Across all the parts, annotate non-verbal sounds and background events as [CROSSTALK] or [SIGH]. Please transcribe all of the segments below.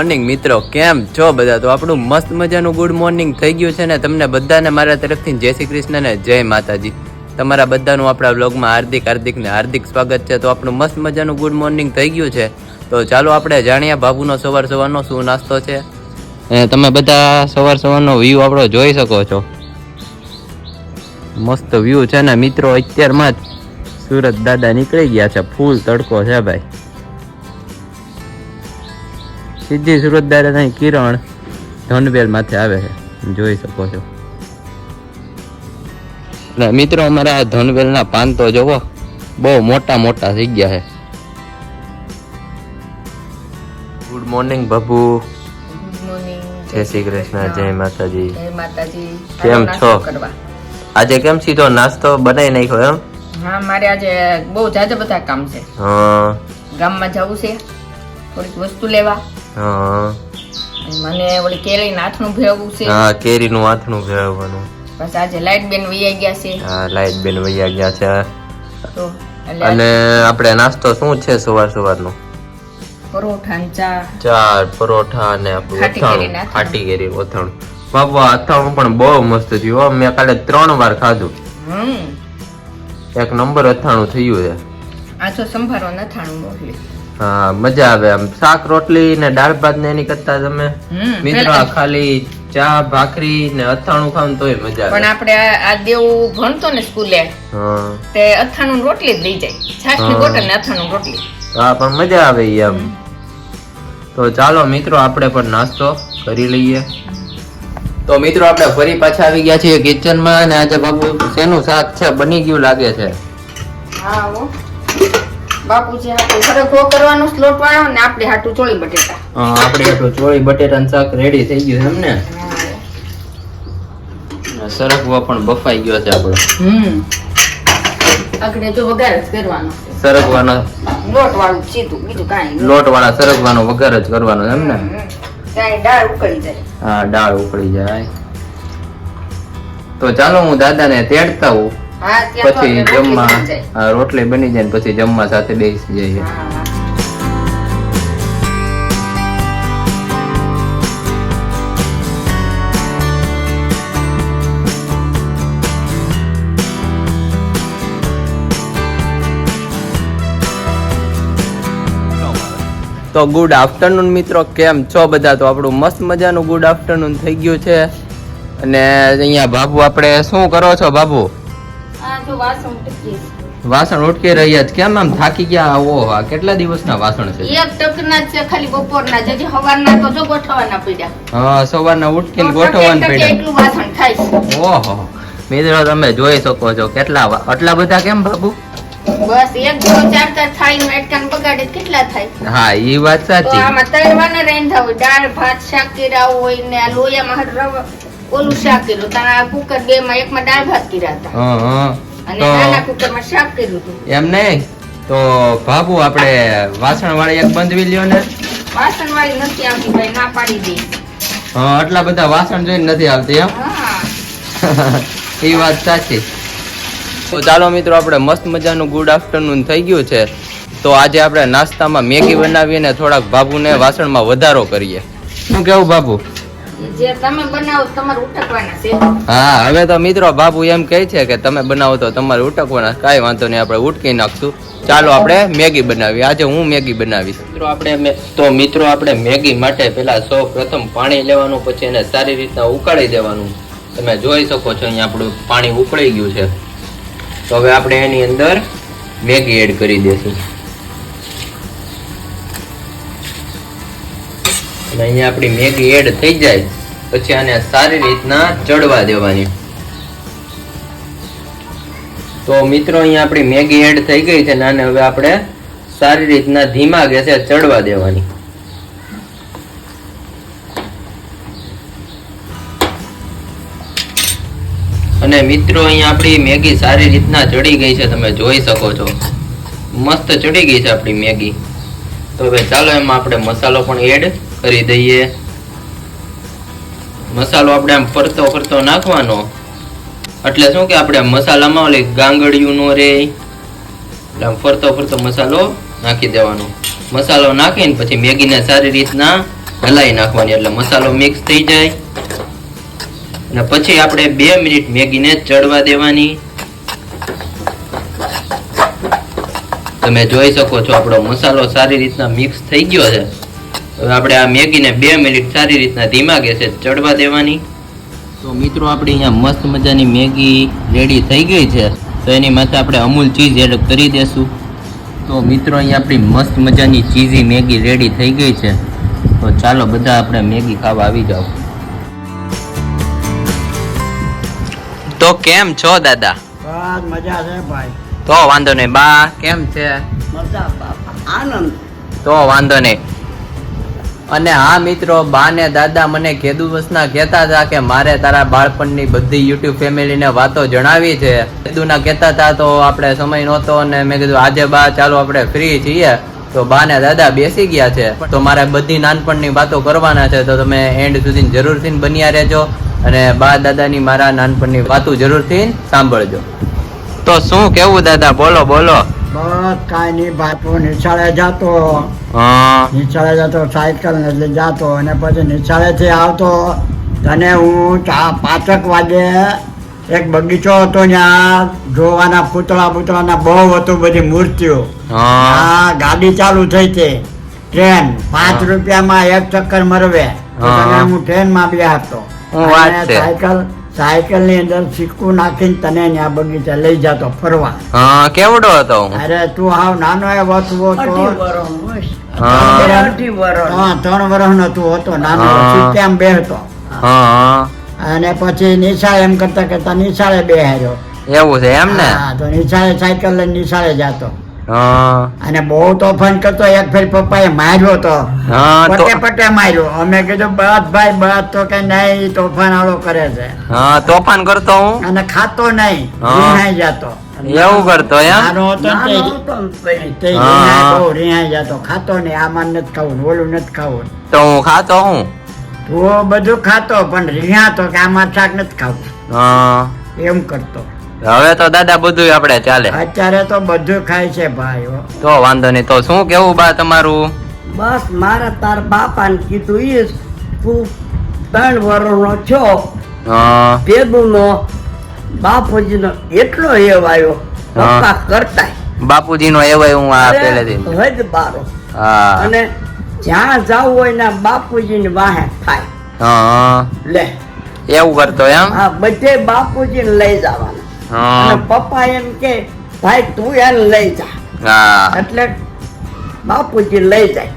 Morning મિત્રો. કેમ છો બધા? તો આપણું મસ્ત મજાનું ગુડ મોર્નિંગ થઈ ગયું છે ને તમને બધાને મારા તરફથી જય શ્રી કૃષ્ણ ને જય માતાજી. તમારા બધાનું આપણા વ્લોગમાં હાર્દિક હાર્દિક ને હાર્દિક સ્વાગત છે. તો આપણું મસ્ત મજાનું ગુડ મોર્નિંગ થઈ ગયું છે. તો ચાલો આપણે જાણીએ બાબુનો સવાર સવારનો શું નાસ્તો છે. તમે બધા સવાર સવારનો વ્યૂ આપણો જોઈ શકો છો. મસ્ત વ્યૂ છે ને મિત્રો. અત્યારમાં જ સુરત દાદા નીકળી ગયા છે. ફૂલ તડકો છે ભાઈ. સીધી સુરત દાદાની કિરણ ધનબેલ માથે આવે છે. જોઈ શકો છો. અને મિત્રો અમારા આ ધનબેલના પાન તો જોવો બહુ મોટા મોટા થઈ ગયા છે. ગુડ મોર્નિંગ બાબુ. જય શ્રી કૃષ્ણ જય માતાજી. જય માતાજી. કેમ છો? આજે કેમ સીધો નાસ્તો બનાવી નાખ્યો એમ? હા મારે આજે બહુ જાજા બધા કામ છે. હા. ગામમાં જવું છે. થોડીક વસ્તુ લેવા. હા. મને ઓલી કેરી નાથનું ભેળવું છે. હા કેરીનું આથણું ભેળવવાનું. બસ આજે લાઈટ બેન વૈયા ગયા છે. હા લાઈટ બેન વૈયા ગયા છે. તો અને આપણે નાસ્તો શું છે સવાર સવારનો? પરોઠા ને ચા. ચાર પરોઠા અને આપણું ખાટી. કેરી અથાણું. બાબા અથાણું પણ બહુ મસ્ત થયું. હો. મેં કાલે ત્રણ વાર ખાધું. હમ. એક નંબર અથાણું થયું છે. આ સંભારો નથાણું મોકલી. હા મજા આવે આમ. શાક રોટલી ને દાળ ભાત ને એની કરતા તમે મિત્રો ખાલી ચા ભાખરી ને અથાણું ખાવ તોય મજા પણ આવે આપણે આ દેવું ભણતો ને સ્કૂલે તે અથાણું રોટલી જ લઈ જાય. છાશની બોટલ ને અથાણું રોટલી. હા પણ મજા આવે એમ તો ચાલો મિત્રો આપણે પણ નાસ્તો કરી લઈએ. તો મિત્રો આપણે ફરી પાછા આવી ગયા છીએ કિચનમાં અને આજે બાબુ શેનું શાક છે? બની ગયું લાગે છે. હા હો. બાપુજી હાટું સરગવો કરવાનો સ્લોટ વાળો ને આપણે હાટું ચોળી બટેટા. હા આપણે હાટું ચોળી બટેટાનું શાક રેડી થઈ ગયું એમ ને? અને પણ બફાઈ ગયો છે આપણો. હમ. આગળ જો વઘાર જ કરવાનો. સરગવાનો લોટ વાળું સીધું બીજું કાંઈ લોટ વાળા સરગવાનો વઘાર જ કરવાનો છે એમ ને. દાળ ઉકળી જાય. હા દાળ ઉકળી જાય. તો ચાલો હું દાદાને તેડતા હું તો પછી જમવા રોટલી બની જાય ને પછી જમવા સાથે બેસી જઈએ. તો ગુડ આફ્ટરનૂન મિત્રો કેમ છો બધા? તો આપણું મસ્ત મજાનું ગુડ આફ્ટરનૂન થઈ ગયું છે. અને અહીંયા બાબુ આપણે શું કરો છો બાબુ વાસણ. ઉટકી રહ્યા છે. કેમ? આમ થાકી ગયા? ઓહો કેટલા દિવસના વાસણ છે? એક ટકના છે ખાલી બપોરના જે. હવારના તો જો ગોઠવાના પડ્યા. હા સવારના ઉટકીને ટકે પડ્યા. એટલું વાસણ થાય છે. ઓહો. મિત્રો તમે જોઈ શકો છો કેટલા આટલા બધા કેમ બાબુ? બસ એક જો ચાર ચાર થાળીનું એટકાન બગાડે કેટલા થાય? હા ઈ વાત સાચી. આમાં તળવાના રાંધા હોય દાળ ભાત શાક કેરા હોય ને આ લોયામાં રવા ઓલું શાક કર્યું. તારા કુકર બે માં એકમાં દાળ ભાત કર્યા હતા. હા હા. અને નાના કુકરમાં શાક કર્યું હતું. એમ નહીં? તો બાબુ આપણે વાસણ વાળી એક બંધવી લ્યો ને. વાસણ વાળી નથી આવતી ભાઈ ના પાડી દે. હા આટલા બધા વાસણ જોઈને નથી આવતી એમ? એ [LAUGHS] વાત સાચી. તો ચાલો મિત્રો આપણે મસ્ત મજાનું ગુડ આફ્ટરનૂન થઈ ગયું છે. તો આજે આપણે નાસ્તામાં મેગી બનાવીને થોડાક બાબુને વાસણમાં વધારો કરીએ. શું કેવું બાબુ જે તમે બનાવો તમારે ઉટકવાના છે. હા હવે તો મિત્રો બાબુ એમ કહે છે કે તમે બનાવો તો તમારે ઉટકવાના. કાંઈ વાંધો નહીં આપણે ઉટકી નાખશું. ચાલો આપણે મેગી બનાવીએ. આજે હું મેગી બનાવીશ. મિત્રો આપણે તો મિત્રો આપણે મેગી માટે પહેલા સૌ પ્રથમ પાણી લેવાનું પછી એને સારી રીતના ઉકાળી દેવાનું. તમે જોઈ શકો છો અહીંયા આપણું પાણી ઉકળી ગયું છે. તો હવે આપણે એની અંદર મેગી એડ કરી દઈશું અહીંયા આપણી મેગી એડ થઈ જાય, પછી આને સારી રીતના ચડવા દેવાની. તો મિત્રો, અહીંયા આપણી મેગી એડ થઈ ગઈ છે અને હવે આપણે સારી રીતના ધીમા ગેસે ચડવા દેવાની. અને મિત્રો, અહીંયા આપણી મેગી સારી રીતના ચડી ગઈ છે, તમે જોઈ શકો છો. મસ્ત ચડી ગઈ છે આપણી મેગી. તો હવે ચાલો, એમાં આપણે મસાલો પણ એડ કરી દઈએ. મસાલો આપણે આમ ફરતો ફરતો નાખવાનો. એટલે શું કે આપણે મસાલામાં ઓલી ગાંગડિયું નો રે, એટલે આમ ફરતો ફરતો મસાલો નાખી દેવાનો. મસાલો નાખીને પછી મેગીને સારી રીતના હલાવી નાખવાની, એટલે મસાલો મિક્સ થઈ જાય. અને પછી આપણે બે મિનિટ મેગીને ચડવા દેવાની. તમે જોઈ શકો છો આપણો મસાલો સારી રીતના મિક્સ થઈ ગયો છે. હવે આપણે આ મેગીને બે મિનિટ સારી રીતના ધીમા ગેસે ચડવા દેવાની. તો મિત્રો આપણી અહીંયા મસ્ત મજાની મેગી રેડી થઈ ગઈ છે. તો એની માથે આપણે અમૂલ ચીઝ એડ કરી દેશું. તો મિત્રો અહીંયા આપણી મસ્ત મજાની ચીઝી મેગી રેડી થઈ ગઈ છે. તો ચાલો બધા આપણે મેગી ખાવા આવી જાઓ. તો કેમ છો દાદા? મજા છે ભાઈ. તો વાંધો નહીં બા. કેમ છે? આનંદ. તો વાંધો નહીં. અને હા મિત્રો બા ને દાદા મને કેદુવસના કહેતા હતા કે મારે તારા બાળપણની બધી યુટ્યુબ ફેમિલીને વાતો જણાવી છે. કેદુના કહેતા હતા તો આપણે સમય નહોતો અને મેં કીધું, આજે બા, ચાલો આપણે ફ્રી છીએ. તો બા ને દાદા બેસી ગયા છે. તો મારે બધી નાનપણની વાતો કરવાના છે. તો તમે એન્ડ સુધી જરૂરથી બન્યા રહેજો અને બા દાદાની મારા નાનપણની વાતો જરૂરથી સાંભળજો. તો શું કેવું દાદા? બોલો બોલો. બસ કાંઈ નહીં બાપુ નિશાળે જતો. નિશાળે જતો સાયકલ એટલે જતો અને પછી નિશાળેથી આવતો. તને હું પાંચક વાગે એક બગીચો હતો ત્યાં જોવાના પૂતળા પૂતળાના બહુ હતું બધી મૂર્તિઓ. હા. ગાડી ચાલુ થઈ છે ટ્રેન પાંચ. રૂપિયામાં એક ચક્કર મરવે. હા. હું ટ્રેનમાં બે હતો અને? સાયકલ સાયકલની અંદર સિક્કો નાખીને તને ત્યાં બગીચા લઈ જતો ફરવા. હા કેવડો હતો? અરે તું હાવ નાનો એવો તું. હતો હા. ત્રણ વર્ષ નો તું હતો નાનો હા. બેહતો બે હતો હા અને પછી નિશાળે એમ કરતા કરતા નિશાળે બેહાર્યો. એવું છે એમ ને? તો નિશાળે સાયકલ લઈને નિશાળે જતો. અને બહુ તોફાન કરતો એક ફેર પપ્પાએ માર્યો તો. પટે પટે માર્યો. અમે કીધું બસ ભાઈ બસ તો કે નહીં તોફાન વાળો કરે છે. હા તોફાન કરતો હું? અને ખાતો નહીં. જતો. એવું કરતો નાનો હતો તે- રીહાઈ જતો. ખાતો નહીં આમાં નથી ખાવું ઓલું નથી ખાવું. તો હું ખાતો હું? તું બધું ખાતો પણ રીહાતો કે આમાં શાક નથી ખાવું. એમ કરતો. હવે તો દાદા બધું આપણે ચાલે. અત્યારે તો બધું ખાય છે ભાઈ તો વાંધો નહીં તો શું કેવું બા તમારું? બસ મારે તાર બાપાને કીધું ઈ તું ત્રણ વર્ષનો છો. હા. ભેગુનો બાપુજીનો એટલો એવ આવ્યો પપ્પા કરતા બાપુજી નો એવો હું આ પહેલેથી. હજ બારો. અને જ્યાં જવું હોય ને બાપુજીની વાહે થાય. લે. એવું કરતો એમ? હા બધે બાપુજીને લઈ જવાના. અને પપ્પા એમ કે ભાઈ તું એને લઈ જા. એટલે બાપુજી લઈ જાય.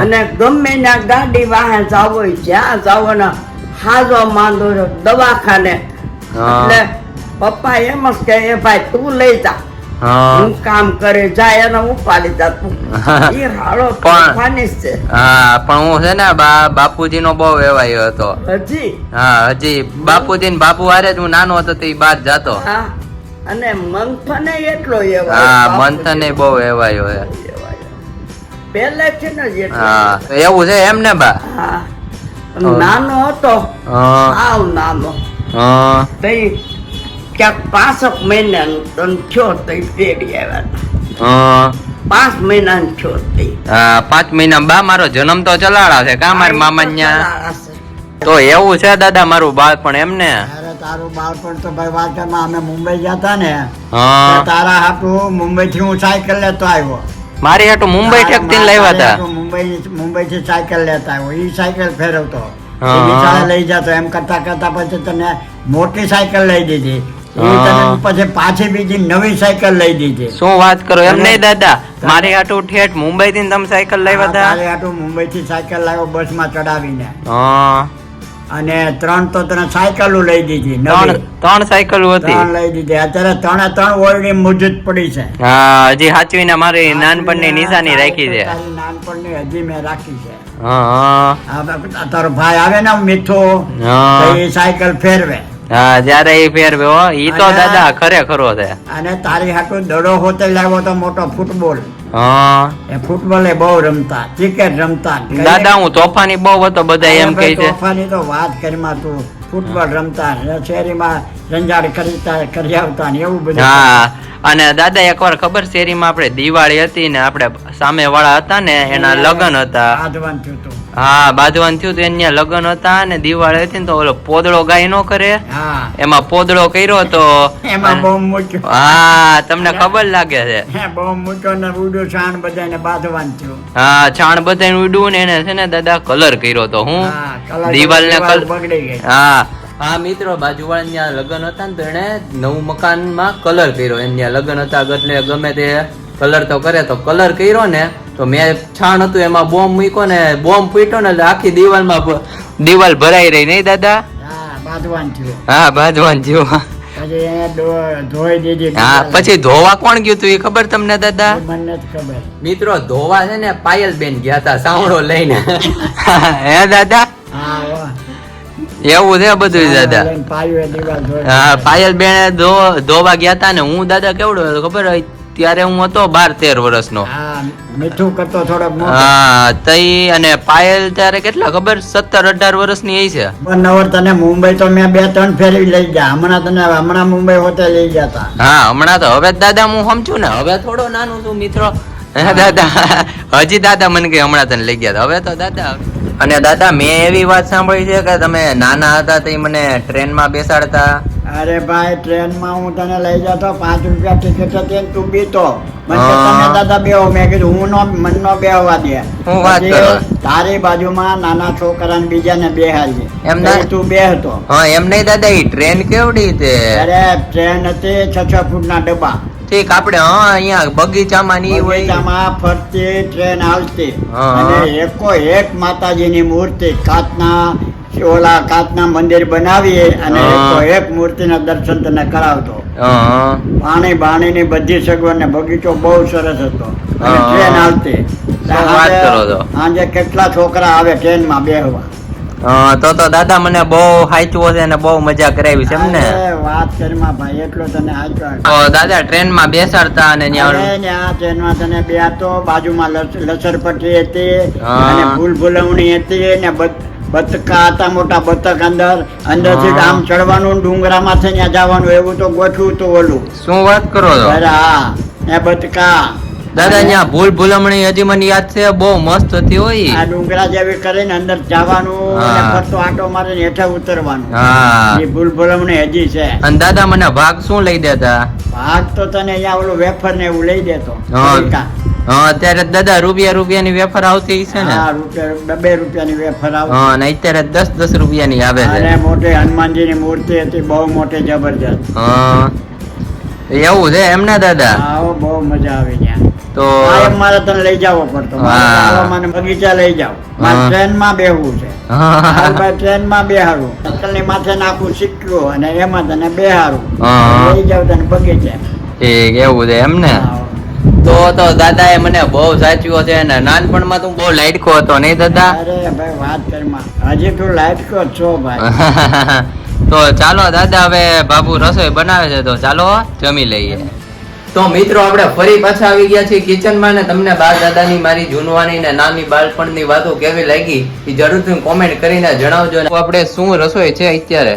અને ગમે ના ગાડી વાહે જાવો જ્યાં જાવો ને હાજો માંદો દવાખાને. એટલે પપ્પા એમ જ કે એ ભાઈ તું લઈ જા. હા. કામ કરે જાય એ હાળો તોફાની છે. હા પણ હું છે ને બા બાપુજી નો બહુ વેવાયો હતો. હજી? હા હજી. બાપુજી ને બાપુ હારે જ હું નાનો હતો તે બાદ જાતો. અને મંથને એટલો એવો હા મંથને બહુ જ હા એવું છે એમ ને બા? હા. નાનો હતો. હા. આવ નાનો. હા. તઈ ક્યાંક પાંસઠ મહિનાનો તન તઈ પેઢી આવ્યા. હા. પાંચ મહિનાનો થયો તઈ પાંચ મહિના બા મારો જન્મ તો ચલાડા છે. કા મારા મામા ન્યા તો એવું છે દાદા મારું બાળપણ એમ ને તારું બાળપણ તો ભાઈ વાંચવામાં અમે મુંબઈ જતા ને. તારા હાટું મુંબઈ થી હું સાયકલ લેતો આવ્યો. મારી હાટું મુંબઈ ઠેકતી લેવા હતા મુંબઈ મુંબઈ થી સાયકલ લેતા આવ્યો. ઈ સાયકલ ફેરવતો. લઈ જતો. એમ કરતા કરતા પછી તને મોટી સાયકલ લઈ દીધી. પછી પાછી બીજી નવી સાયકલ લઈ દીધી. શું વાત કરો એમ નહીં દાદા? મારી હાટુ ઠેઠ મુંબઈ થી તમે સાયકલ લાવ્યા હતા? તારે હાટું મુંબઈ થી સાયકલ લાવ્યો બસમાં ચડાવીને અને ત્રણ તો તને સાયકલો લઈ દીધી ત્રણ નવી હતી. ત્રણ લઈ દીધી. અત્યારે ત્રણે ત્રણ ઓરડી મુજબ પડી છે. હા હજી સાચવીને મારી નાનપણની નિશાની રાખી છે. નાનપણ નાનપણની હજી મેં રાખી છે. હા તારો ભાઈ આવે ને મીઠો એ સાયકલ ફેરવે. હા જયારે એ ફેરવે હો ઈ તો દાદા ખરેખરો છે. અને તારી હાટું દડો હોતે લાવ્યો તો મોટો ફૂટબોલ. હા. એ ફૂટબોલ એ બહુ રમતા ક્રિકેટ રમતા. દાદા હું તોફાની બહુ હતો બધા એમ કહે છે. તોફાની તો વાત કરીમાં તું. ફૂટબોલ રમતા શેરીમાં રંજાડ કરતા કરી આવતા ને એવું બધું. હા. અને દાદા એકવાર ખબર શેરીમાં આપણે દિવાળી હતી ને આપણે સામે વાળા હતા ને એના લગ્ન હતા. આધવાન થયું હતું હા બાંધવાનું થયું તો એના લગ્ન હતા ને દિવાળી હતી ને તો ઓલો પોદળો ગાય નો કરે. એમાં પોદળો કર્યો તો એમાં બહુ મૂક્યો. હા તમને ખબર લાગે છે. બહુ મૂક્યો ને ઉડું છાણ બધાને બાંધવાનું થયું. હા છાણ બધાને ઉડવું ને એને છે ને દાદા કલર કર્યો તો હું. દિવાલ ને કલર બગડી ગઈ. હા. હા મિત્રો બાજુવાળા ત્યાં લગ્ન હતા ને તો એને નવું મકાનમાં કલર કર્યો. એમ ત્યાં લગ્ન હતા એટલે ગમે તે કલર તો કરે તો કલર કર્યો ને તો મેં છાણ હતું એમાં બોમ્બ મૂક્યો ને બોમ્બ ફૂટ્યો ને આખી દિવાલમાં દિવાલ ભરાઈ રહી નહીં દાદા? હા બાજવાન થયો. હા પછી ધોવા કોણ ગયું તું એ ખબર તમને દાદા? મિત્રો ધોવા છે ને પાયલ બેન ગયા હતા સાવડો લઈને. હે દાદા? એવું છે બધું દાદા. હા પાયલ બેન ધોવા ગયા હતા ને હું દાદા કેવડો ખબર હોય? ત્યારે હું હતો બાર તેર વર્ષનો. મીઠું કરતો થોડોક હા તઈ અને પાયલ ત્યારે કેટલા ખબર? સત્તર અઢાર વર્ષની એ છે. નવર તને મુંબઈ તો મેં બે ત્રણ ફેરી લઈ ગયા. હમણાં તને હમણાં મુંબઈ હોતે લઈ ગયા હા હમણાં તો. હવે દાદા હું સમજુ ને. હવે થોડો નાનું છું મિત્રો. દાદા. હજી દાદા મને કે હમણાં તને લઈ ગયા હતા હવે તો દાદા. અને દાદા મેં એવી વાત સાંભળી છે કે તમે નાના હતા તે મને ટ્રેનમાં બેસાડતા. અરે ભાઈ ટ્રેનમાં હું તને લઈ જતો પાંચ રૂપિયા ટિકિટ હતી ને તું બીતો. મને દાદા બેહો. મેં કીધું હું નો મન નો બેહવા દે. હું વાત કરો? તારી બાજુમાં નાના છોકરા ને બીજાને બેહાડી એમ ના- તું બેહતો. હા એમ નહીં દાદા એ ટ્રેન કેવડી છે? અરે ટ્રેન હતી છ છ ફૂટના ડબ્બા. ઠીક આપણે હા અહીંયા બગીચામાં ની હોય. બગીચામાં ફરતી ટ્રેન આવતી. અને એકો એક માતાજીની મૂર્તિ કાચના ઓલા કાચના મંદિર બનાવીએ અને એક મૂર્તિના દર્શન તને કરાવતો. પાણી બાણી ની બધી સગવડ ને બગીચો બહુ સરસ હતો. અને ટ્રેન આવતી? સાંજે કેટલા છોકરા આવે ટ્રેનમાં બેહવા? તો તો દાદા મને બહુ હાચવો છે અને બહુ મજા કરાવી છે એમને વાત કરીમાં ભાઈ એટલો તને આચવા દાદા ટ્રેનમાં બેસાડતા અને ત્યાં માં તને બેહતો બાજુમાં લસ- લસરપટ્ટી હતી અને ફૂલ ફૂલવણી હતી ને બત- બતકા હતા મોટા બતક અંદર અંદરથી. આમ ચડવાનું ડુંગરામાં છે ત્યાં જવાનું એવું તો ગોઠવું તો ઓલું. શું વાત કરો છો? અરે હા ને બતકા. દાદા ત્યાં ભૂલ ભૂલમણી હજી મને યાદ છે બહુ મસ્ત હતી હોય. આ ડુંગરા જેવી કરીને અંદર જવાનું. અને ફરતો આટો મારીને હેઠે ઉતરવાનું. હા. એ ભૂલ ભૂલમણી હજી છે. અને દાદા મને ભાગ શું લઈ દેતા? ભાગ તો તને અહીંયા ઓલું વેફર ને એવું લઈ દેતો. હા. હા અત્યારે દાદા રૂપિયા રૂપિયાની વેફર આવતી છે ને. હા રૂપિયા બે રૂપિયાની વેફર આવે હા અને અત્યારે દસ દસ રૂપિયાની આવે અને મોટે હનુમાનજીની મૂર્તિ હતી બહુ મોટી જબરજસ્ત. હા એવું છે એમ ને દાદા? આવો બહુ મજા આવી ત્યાં. તો મારે તને લઈ જવો પડતો. મને બગીચા લઈ જાવ મારે ટ્રેન ટ્રેનમાં બેહવું છે. [LAUGHS] ટ્રેનમાં ટ્રેનમાં બેહારું સાયકલની માથે નાખું શીખ્યું અને એમાં તને બેહારું હા. લઈ જાવ તને બગીચા. ઠીક એવું છે એમ ને? હા. તો તો દાદા એ મને બહુ સાચવ્યો છે અને નાનપણમાં તું બહુ લાઈટકો હતો નહીં દાદા? અરે ભાઈ વાત કરમાં હજી તું લાઈટકો છો ભાઈ. [LAUGHS] તો ચાલો દાદા હવે બાબુ રસોઈ બનાવે છે તો ચાલો જમી લઈએ. તો મિત્રો આપણે ફરી પાછા આવી ગયા છીએ કિચનમાં ને તમને બા દાદાની મારી જૂનવાની ને નાની બાળપણની વાતો કેવી લાગી એ જરૂરથી કોમેન્ટ કરીને જણાવજો આપણે શું રસોઈ છે અત્યારે?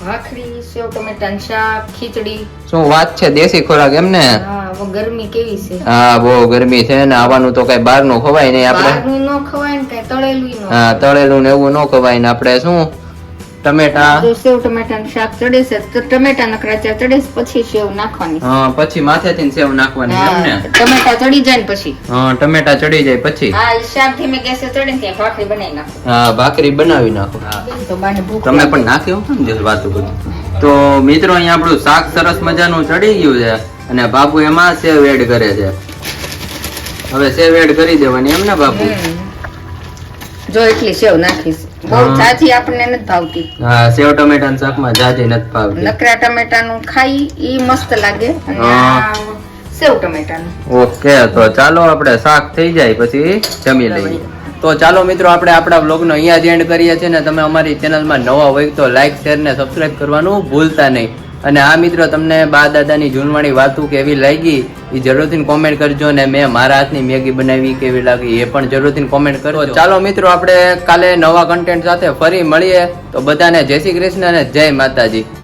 ભાખરી. સેવ ટમેટાનું શાક ખીચડી. શું વાત છે? દેશી ખોરાક એમ ને? હા ગરમી કેવી છે? હા બહુ ગરમી છે ને આવવાનું તો કઈ બહારનું ખવાય નહીં આપણે. બહારનું ન ખવાય ને કઈ તળેલું હા તળેલું ને એવું ન ખવાય ને આપણે શું? ટમેટા. જો સેવ ટમેટાનું શાક ચડે છે તો ટમેટા નકરાચા ચડે છે પછી સેવ નાખવાની. હા પછી માથેથી સેવ નાખવાની એમ ને? ટમેટા ચડી જાય ને પછી. હા ટમેટા ચડી જાય પછી. હા શાક ધીમે ગેસે ચડે ને ભાખરી બનાવી નાખો. હા ભાખરી બનાવી નાખો. તો બાને ભૂખ તમે પણ નાખ્યો જસ વાતો કરી તો મિત્રો અહીંયા આપણું શાક સરસ મજાનું ચડી ગયું છે અને બાપુ એમાં સેવ એડ કરે છે. હવે સેવ એડ કરી દેવાની એમ ને બાપુ? જો એટલી સેવ નાખીશ. બહુ જાજી આપણને નથી ભાવતી. હા સેવ ટમેટાના શાકમાં જાજી નથી ભાવતી. નકરા ટમેટાનું ખાઈ ઈ મસ્ત લાગે સેવ ટમેટાનું. ઓકે તો ચાલો આપણે શાક થઈ જાય પછી જમી લઈએ. તો ચાલો મિત્રો, આપણે આપણા બ્લોગનો અહીંયા જ એન્ડ કરીએ છીએ ને તમે અમારી ચેનલમાં નવા હોય તો લાઇક શેર ને સબસ્ક્રાઇબ કરવાનું ભૂલતા નહીં. અને આ મિત્રો, તમને બા દાદાની જૂનવાણી વાતું કેવી લાગી એ જરૂરથી કોમેન્ટ કરજો ને મેં મારા હાથની મેગી બનાવી કેવી લાગી એ પણ જરૂરથી કોમેન્ટ કરો ચાલો મિત્રો, આપણે કાલે નવા કન્ટેન્ટ સાથે ફરી મળીએ. તો બધાને જય શ્રી કૃષ્ણ અને જય માતાજી.